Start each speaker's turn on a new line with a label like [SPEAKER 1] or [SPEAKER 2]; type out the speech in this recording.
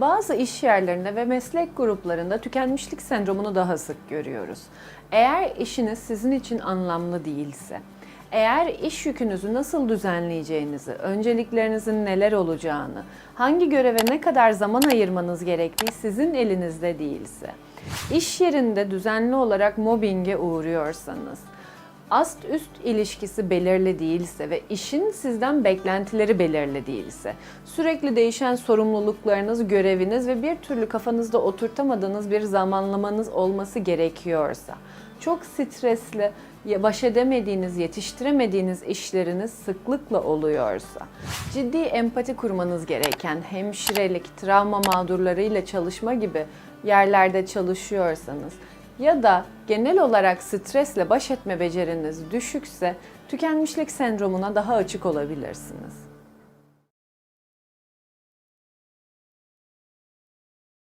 [SPEAKER 1] Bazı iş yerlerinde ve meslek gruplarında tükenmişlik sendromunu daha sık görüyoruz. Eğer işiniz sizin için anlamlı değilse, eğer iş yükünüzü nasıl düzenleyeceğinizi, önceliklerinizin neler olacağını, hangi göreve ne kadar zaman ayırmanız gerektiği sizin elinizde değilse, iş yerinde düzenli olarak mobbinge uğruyorsanız, ast üst ilişkisi belirli değilse ve işin sizden beklentileri belirli değilse, sürekli değişen sorumluluklarınız, göreviniz ve bir türlü kafanızda oturtamadığınız bir zamanlamanız olması gerekiyorsa, çok stresli, baş edemediğiniz, yetiştiremediğiniz işleriniz sıklıkla oluyorsa, ciddi empati kurmanız gereken hemşirelik, travma mağdurlarıyla çalışma gibi yerlerde çalışıyorsanız, ya da genel olarak stresle baş etme beceriniz düşükse tükenmişlik sendromuna daha açık olabilirsiniz.